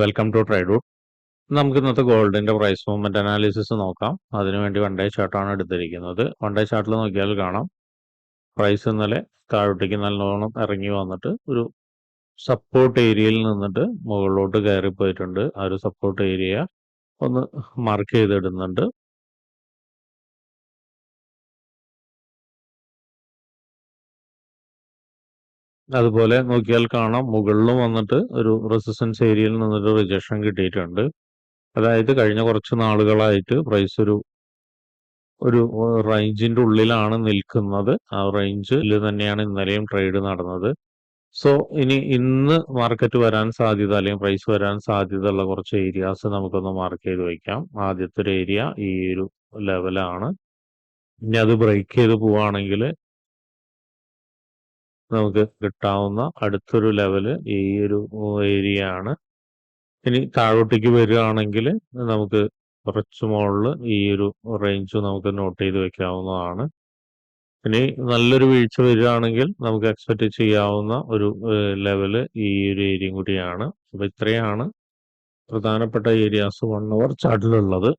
Welcome to ട്രൈഡൂട്ട് നമുക്ക് ഇന്നത്തെ ഗോൾഡിന്റെ പ്രൈസ് മൂവ്മെന്റ് അനാലിസിസ് നോക്കാം. അതിനുവേണ്ടി വൺ ഡേ ചാർട്ടാണ് എടുത്തിരിക്കുന്നത്. വൺ ഡേ ചാർട്ടിൽ നോക്കിയാൽ കാണാം. പ്രൈസ് ഇന്നലെ താഴോട്ടേക്ക് നല്ലോണം ഇറങ്ങി വന്നിട്ട് ഒരു സപ്പോർട്ട് ഏരിയയിൽ നിന്നിട്ട് മുകളിലോട്ട് കയറി പോയിട്ടുണ്ട് ആ ഒരു സപ്പോർട്ട് ഏരിയ ഒന്ന് മാർക്ക് ചെയ്തിടുന്നുണ്ട്. അതുപോലെ നോക്കിയാൽ കാണാം മുകളിലും വന്നിട്ട് ഒരു റെസിസ്റ്റൻസ് ഏരിയയിൽ നിന്നിട്ട് റിജക്ഷൻ കിട്ടിയിട്ടുണ്ട്. അതായത് കഴിഞ്ഞ കുറച്ച് നാളുകളായിട്ട് പ്രൈസ് ഒരു ഒരു റേഞ്ചിന്റെ ഉള്ളിലാണ് നിൽക്കുന്നത്. ആ റേഞ്ചിൽ തന്നെയാണ് ഇന്നലെയും ട്രേഡ് നടന്നത്. സോ ഇനി ഇന്ന് മാർക്കറ്റ് വരാൻ സാധ്യത അല്ലെങ്കിൽ പ്രൈസ് വരാൻ സാധ്യത ഉള്ള കുറച്ച് ഏരിയാസ് നമുക്കൊന്ന് മാർക്ക് ചെയ്ത് വയ്ക്കാം. ആദ്യത്തെ ഒരു ഏരിയ ഈ ഒരു ലെവലാണ് ഇനി അത് ബ്രേക്ക് ചെയ്ത് പോവുകയാണെങ്കിൽ നമുക്ക് കിട്ടാവുന്ന അടുത്തൊരു ലെവൽ ഈ ഒരു ഏരിയ ആണ്. ഇനി താഴോട്ടേക്ക് വരികയാണെങ്കിൽ നമുക്ക് കുറച്ച് മുകളിൽ ഈ ഒരു റേഞ്ച് നമുക്ക് നോട്ട് ചെയ്ത് വെക്കാവുന്നതാണ്. ഇനി നല്ലൊരു വീഴ്ച വരികയാണെങ്കിൽ നമുക്ക് എക്സ്പെക്ട് ചെയ്യാവുന്ന ഒരു ലെവൽ ഈ ഒരു ഏരിയയും കൂടിയാണ്. അപ്പൊ ഇത്രയാണ് പ്രധാനപ്പെട്ട ഏരിയാസ് വൺ അവർ ചാർട്ടിലുള്ളത്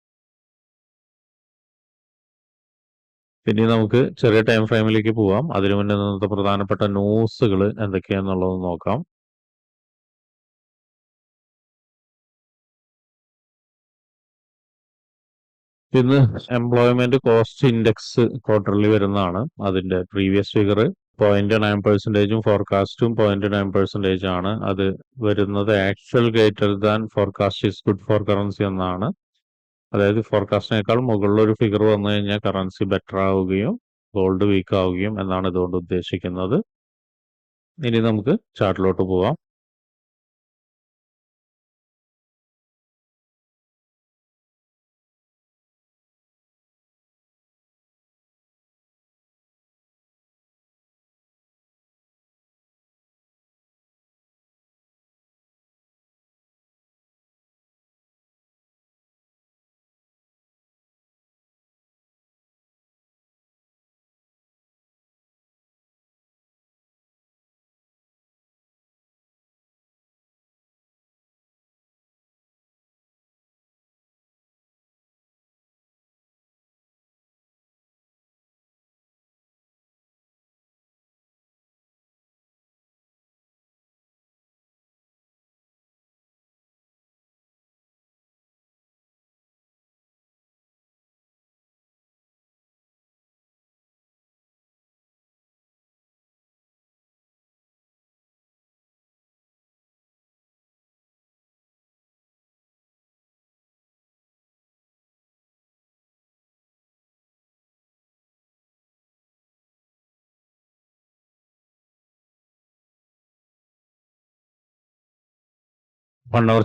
ഇനി നമുക്ക് ചെറിയ ടൈം ഫ്രെയിമിലേക്ക് പോവാം. അതിനു മുന്നേ ഇന്നത്തെ പ്രധാനപ്പെട്ട ന്യൂസുകൾ എന്തൊക്കെയാണെന്നുള്ളത് നോക്കാം. ഇന്ന് എംപ്ലോയ്മെന്റ് കോസ്റ്റ് ഇൻഡെക്സ് ക്വാർട്ടർലി വരുന്നതാണ്. അതിന്റെ പ്രീവിയസ് ഫിഗർ പോയിന്റ് നയൻ പെർസെന്റേജും ഫോർകാസ്റ്റും പോയിന്റ് നയൻ പെർസെന്റേജ് ആണ് അത് വരുന്നത് actual greater than forecast is good for currency എന്നാണ്. അതായത് ഫോർകാസ്റ്റിനേക്കാൾ മുകളിലൊരു ഫിഗർ വന്നു കഴിഞ്ഞാൽ കറൻസി ബെറ്റർ ആവുകയും ഗോൾഡ് വീക്ക് ആവുകയും എന്നാണ് ഇതുകൊണ്ട് ഉദ്ദേശിക്കുന്നത്. ഇനി നമുക്ക് ചാർട്ടിലോട്ട് പോവാം.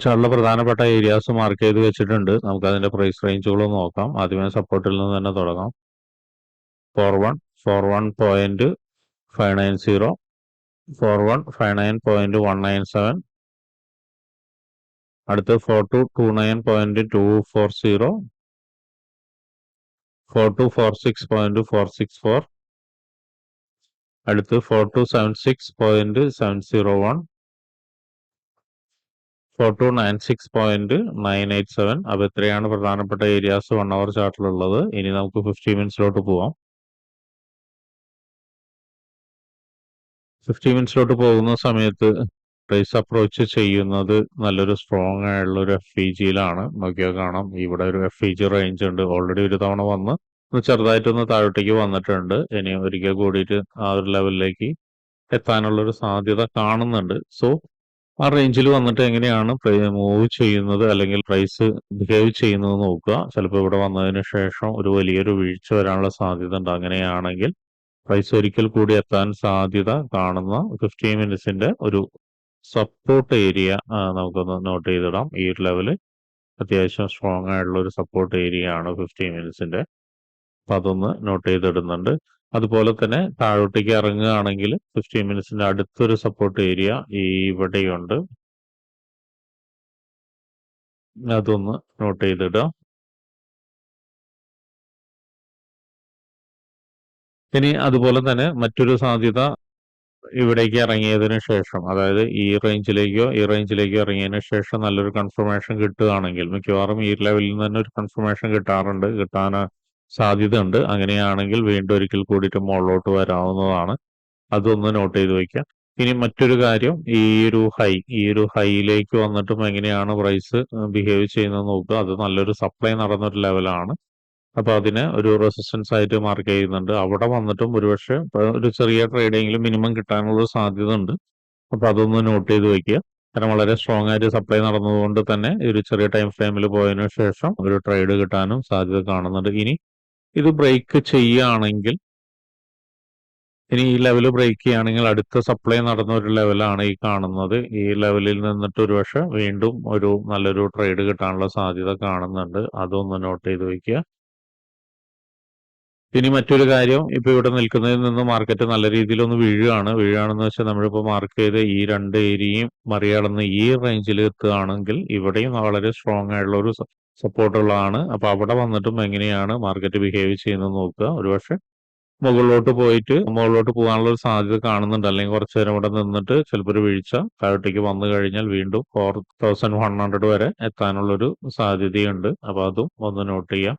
ചാർട്ടിലെ പ്രധാനപ്പെട്ട ഏരിയാസ് മാർക്ക് ചെയ്ത് വെച്ചിട്ടുണ്ട്. നമുക്ക് അതിന്റെ പ്രൈസ് റേഞ്ചുകൾ നോക്കാം. ആദ്യമേ സപ്പോർട്ടിൽ നിന്ന് തന്നെ തുടങ്ങാം. Four one four one point five nine zero four one five nine point one nine seven അടുത്ത് four two two nine point two four zero four two four six point four six four അടുത്ത് four two seven six point seven zero one four two nine six point nine eight seven. അപ്പോൾ ഇത്രയാണ് പ്രധാനപ്പെട്ട areas one hour ചാർട്ടിലുള്ളത് ഇനി നമുക്ക് fifty മിനിറ്റ്സിലോട്ട് പോവാം. Fifty മിനിറ്റ്സിലോട്ട് പോകുന്ന സമയത്ത് price approach ചെയ്യുന്നത് നല്ലൊരു സ്ട്രോങ് ആയുള്ള ഒരു എഫ് ഇ ജിയിലാണ് നോക്കിയാൽ കാണാം. ഇവിടെ ഒരു എഫ് ഇ ജി റേഞ്ച് ഉണ്ട്. ഓൾറെഡി ഒരു തവണ വന്ന് ചെറുതായിട്ടൊന്ന് താഴോട്ടേക്ക് വന്നിട്ടുണ്ട്. ഇനി ഒരിക്കൽ കൂടിയിട്ട് ആ ഒരു ലെവലിലേക്ക് എത്താനുള്ള ഒരു സാധ്യത കാണുന്നുണ്ട്. സോ ആ റേഞ്ചിൽ വന്നിട്ട് എങ്ങനെയാണ് മൂവ് ചെയ്യുന്നത് അല്ലെങ്കിൽ പ്രൈസ് ബിഹേവ് ചെയ്യുന്നത് നോക്കുക. ചിലപ്പോൾ ഇവിടെ വന്നതിന് ശേഷം ഒരു വലിയൊരു വീഴ്ച വരാനുള്ള സാധ്യത ഉണ്ട്. അങ്ങനെയാണെങ്കിൽ പ്രൈസ് ഒരിക്കൽ കൂടി എത്താൻ സാധ്യത കാണുന്ന ഫിഫ്റ്റീൻ മിനിറ്റ്സിന്റെ ഒരു സപ്പോർട്ട് ഏരിയ നമുക്കൊന്ന് നോട്ട് ചെയ്തിടാം. ഈ ഒരു ലെവൽ അത്യാവശ്യം സ്ട്രോങ് ആയിട്ടുള്ള ഒരു സപ്പോർട്ട് ഏരിയ ആണ് ഫിഫ്റ്റീൻ മിനിറ്റ്സിന്റെ അപ്പൊ അതൊന്ന് നോട്ട് ചെയ്തിടുന്നുണ്ട്. അതുപോലെ തന്നെ താഴോട്ടേക്ക് ഇറങ്ങുകയാണെങ്കിൽ ഫിഫ്റ്റീൻ മിനിറ്റ്സിന്റെ അടുത്തൊരു സപ്പോർട്ട് ഏരിയ ഈ ഇവിടെയുണ്ട്. അതൊന്ന് നോട്ട് ചെയ്തിടാം ഇനി അതുപോലെ തന്നെ മറ്റൊരു സാധ്യത ഇവിടേക്ക് ഇറങ്ങിയതിനു ശേഷം അതായത് ഈ റേഞ്ചിലേക്കോ ഈ റേഞ്ചിലേക്കോ ഇറങ്ങിയതിനു ശേഷം നല്ലൊരു കൺഫർമേഷൻ കിട്ടുകയാണെങ്കിൽ മിക്കവാറും ഈ ലെവലിൽ നിന്ന് തന്നെ ഒരു കൺഫർമേഷൻ കിട്ടാറുണ്ട്. കിട്ടാൻ സാധ്യതയുണ്ട്. അങ്ങനെയാണെങ്കിൽ വീണ്ടും ഒരിക്കൽ കൂടിയിട്ട് മുകളിലോട്ട് വരാവുന്നതാണ്. അതൊന്ന് നോട്ട് ചെയ്ത് വയ്ക്കുക ഇനി മറ്റൊരു കാര്യം ഈ ഒരു ഹൈ ഈ ഒരു ഹൈയിലേക്ക് വന്നിട്ടും എങ്ങനെയാണ് പ്രൈസ് ബിഹേവ് ചെയ്യുന്നത് നോക്കുക. അത് നല്ലൊരു സപ്ലൈ നടന്നൊരു ലെവലാണ് അപ്പൊ അതിന് ഒരു റെസിസ്റ്റൻസ് ആയിട്ട് മാർക്ക് ചെയ്യുന്നുണ്ട്. അവിടെ വന്നിട്ടും ഒരുപക്ഷെ ഒരു ചെറിയ ട്രേഡെങ്കിലും മിനിമം കിട്ടാനുള്ള സാധ്യത ഉണ്ട് അപ്പൊ അതൊന്ന് നോട്ട് ചെയ്ത് വെക്കുക കാരണം വളരെ സ്ട്രോങ് ആയിട്ട് സപ്ലൈ നടന്നതുകൊണ്ട് തന്നെ ഒരു ചെറിയ ടൈം ഫ്രെയിമിൽ പോയതിനു ശേഷം ഒരു ട്രേഡ് കിട്ടാനും സാധ്യത കാണുന്നുണ്ട്. ഇനി ഇത് ബ്രേക്ക് ചെയ്യുകയാണെങ്കിൽ ഇനി ഈ ലെവൽ ബ്രേക്ക് ചെയ്യുകയാണെങ്കിൽ അടുത്ത സപ്ലൈ നടന്ന ഒരു ലെവലാണ് ഈ കാണുന്നത്. ഈ ലെവലിൽ നിന്നിട്ട് ഒരു പക്ഷെ വീണ്ടും ഒരു നല്ലൊരു ട്രേഡ് കിട്ടാനുള്ള സാധ്യത കാണുന്നുണ്ട്. അതൊന്ന് നോട്ട് ചെയ്ത് വെക്കുക. ഇനി മറ്റൊരു കാര്യം ഇപ്പൊ ഇവിടെ നിൽക്കുന്നതിൽ നിന്ന് മാർക്കറ്റ് നല്ല രീതിയിൽ ഒന്ന് വീഴുകയാണ്. വീഴുകയാണെന്ന് വെച്ചാൽ നമ്മളിപ്പോ മാർക്ക് ചെയ്ത് ഈ രണ്ട് ഏരിയയും മറികടന്ന് ഈ റേഞ്ചിൽ എത്തുകയാണെങ്കിൽ ഇവിടെയും വളരെ സ്ട്രോങ് ആയിട്ടുള്ള ഒരു സപ്പോർട്ടുള്ളതാണ് അപ്പൊ അവിടെ വന്നിട്ടും എങ്ങനെയാണ് മാർക്കറ്റ് ബിഹേവ് ചെയ്യുന്നത് നോക്കുക. ഒരുപക്ഷെ മുകളിലോട്ട് പോയിട്ട് മുകളിലോട്ട് പോകാനുള്ള ഒരു സാധ്യത കാണുന്നുണ്ട്. അല്ലെങ്കിൽ കുറച്ചു നേരം ഇവിടെ നിന്നിട്ട് ചിലപ്പോൾ ഒരു വീഴ്ച താഴോട്ടേക്ക് വന്നു കഴിഞ്ഞാൽ വീണ്ടും ഫോർ തൗസൻഡ് വൺ ഹൺഡ്രഡ് വരെ എത്താനുള്ളൊരു സാധ്യതയുണ്ട്. അപ്പൊ അതും ഒന്ന് നോട്ട് ചെയ്യാം.